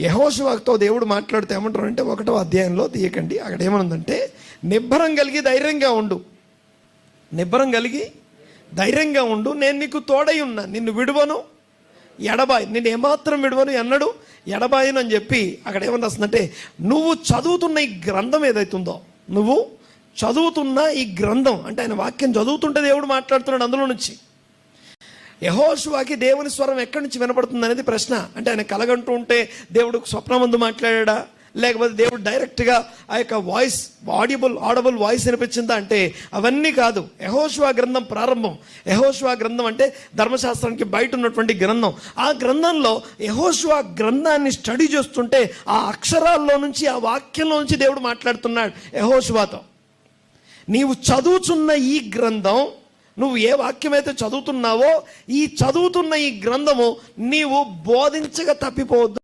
యహోశివాతో దేవుడు మాట్లాడితే ఏమంటారంటే ఒకటో అధ్యాయంలో తీయకండి. అక్కడ ఏమనుందంటే నిబ్బరం కలిగి ధైర్యంగా ఉండు. నిబ్బరం కలిగి ధైర్యంగా ఉండు. నేను నీకు తోడై ఉన్నా. నిన్ను విడువను. ఎడబాయి. నేను ఏమాత్రం విడువను ఎన్నడు ఎడబాయినని చెప్పి అక్కడ ఏమని రాస్తుందంటే నువ్వు చదువుతున్న ఈ గ్రంథం ఏదైతుందో నువ్వు చదువుతున్న ఈ గ్రంథం అంటే ఆయన వాక్యం చదువుతుంటే దేవుడు మాట్లాడుతున్నాడు అందులో నుంచి. యహోశువాకి దేవుని స్వరం ఎక్కడి నుంచి వినపడుతుంది అనేది ప్రశ్న. అంటే ఆయన కలగంటూ ఉంటే దేవుడు స్వప్నమందు మాట్లాడా? లేకపోతే దేవుడు డైరెక్ట్గా ఆ యొక్క వాయిస్ ఆడిబుల్ ఆడబుల్ వాయిస్ వినిపించిందా? అంటే అవన్నీ కాదు. యహోష్వా గ్రంథం ప్రారంభం. యహోష్వా గ్రంథం అంటే ధర్మశాస్త్రానికి బయట ఉన్నటువంటి గ్రంథం. ఆ గ్రంథంలో యహోష్వా గ్రంథాన్ని స్టడీ చేస్తుంటే ఆ అక్షరాల్లో నుంచి ఆ వాక్యంలో నుంచి దేవుడు మాట్లాడుతున్నాడు యహోష్వాతో. నీవు చదువుతున్న ఈ గ్రంథం నువ్వు ఏ వాక్యమైతే చదువుతున్నావో ఈ చదువుతున్న ఈ గ్రంథము నీవు బోధించగా తప్పిపోవద్దు.